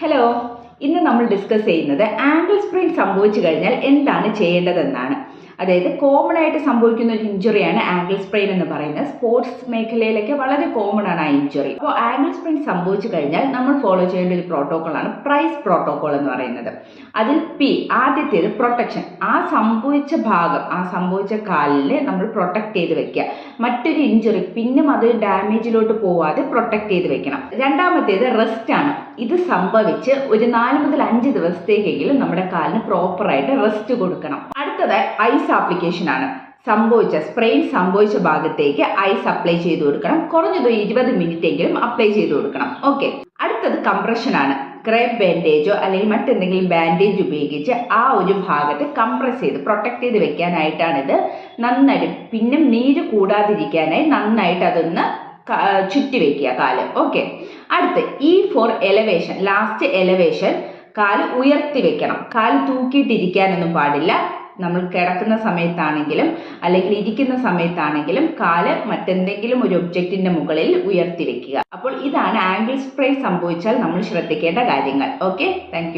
Hello ഇന്ന് നമ്മൾ discuss ചെയ്യുന്നത് ആംഗിൾ സ്പ്രിങ് സംഭവിച്ചു കഴിഞ്ഞാൽ എന്താണ് ചെയ്യേണ്ടതെന്നാണ്. അതായത് കോമൺ ആയിട്ട് സംഭവിക്കുന്ന ഒരു ഇഞ്ചുറിയാണ് ആംഗിൾ സ്പ്രെയിൻ എന്ന് പറയുന്നത്. സ്പോർട്സ് മേഖലയിലൊക്കെ വളരെ കോമൺ ആണ് ആ ഇഞ്ചുറി അപ്പോൾ ആംഗിൾ സ്പ്രെയിൻ സംഭവിച്ചു കഴിഞ്ഞാൽ നമ്മൾ ഫോളോ ചെയ്യേണ്ട ഒരു പ്രോട്ടോക്കോളാണ് പ്രൈസ് പ്രോട്ടോക്കോൾ എന്ന് പറയുന്നത്. അതിൽ പി ആദ്യത്തേത് പ്രൊട്ടക്ഷൻ ആ സംഭവിച്ച ഭാഗം ആ സംഭവിച്ച കാലിൽ നമ്മൾ പ്രൊട്ടക്ട് ചെയ്ത് വെക്കുക. മറ്റൊരു ഇഞ്ചുറി പിന്നും അത് ഡാമേജിലോട്ട് പോവാതെ പ്രൊട്ടക്ട് ചെയ്ത് വെക്കണം. രണ്ടാമത്തേത് റെസ്റ്റ് ആണ്. ഇത് സംഭവിച്ച് ഒരു നാല് മുതൽ അഞ്ച് ദിവസത്തേക്കെങ്കിലും നമ്മുടെ കാലിന് പ്രോപ്പറായിട്ട് റെസ്റ്റ് കൊടുക്കണം. അടുത്തത് ഐസ് ആപ്ലിക്കേഷൻ ആണ്. സംഭവിച്ച സ്പ്രെയിൻ സംഭവിച്ച ഭാഗത്തേക്ക് ഐസ് അപ്ലൈ ചെയ്ത് കൊടുക്കണം. കുറഞ്ഞത് ഇരുപത് മിനിറ്റ് എങ്കിലും അപ്ലൈ ചെയ്ത് കൊടുക്കണം. ഓക്കെ അടുത്തത് കംപ്രഷൻ ആണ്. ക്രേപ്പ് ബാൻഡേജോ അല്ലെങ്കിൽ മറ്റെന്തെങ്കിലും ബാൻഡേജ് ഉപയോഗിച്ച് ആ ഒരു ഭാഗത്ത് കംപ്രസ് ചെയ്ത് പ്രൊട്ടക്ട് ചെയ്ത് വെക്കാനായിട്ടാണിത്. നന്നായിട്ട് പിന്നെ നീര് കൂടാതിരിക്കാനായി നന്നായിട്ട് അതൊന്ന് ചുറ്റി വെക്കുക കാൽ. ഓക്കെ അടുത്ത് ഈ ഫോർ എലവേഷൻ ലാസ്റ്റ് എലവേഷൻ കാൽ ഉയർത്തി വെക്കണം. കാൽ തൂക്കിയിട്ടിരിക്കാനൊന്നും പാടില്ല. നമ്മൾ കിടക്കുന്ന സമയത്താണെങ്കിലും അല്ലെങ്കിൽ ഇരിക്കുന്ന സമയത്താണെങ്കിലും കാൽ മറ്റെന്തെങ്കിലും ഒരു ഒബ്ജക്റ്റിന്റെ മുകളിൽ ഉയർത്തി വെക്കുക അപ്പോൾ ഇതാണ് ആംഗിൾ സ്പ്രേ സംഭവിച്ചാൽ നമ്മൾ ശ്രദ്ധിക്കേണ്ട കാര്യങ്ങൾ. Okay thank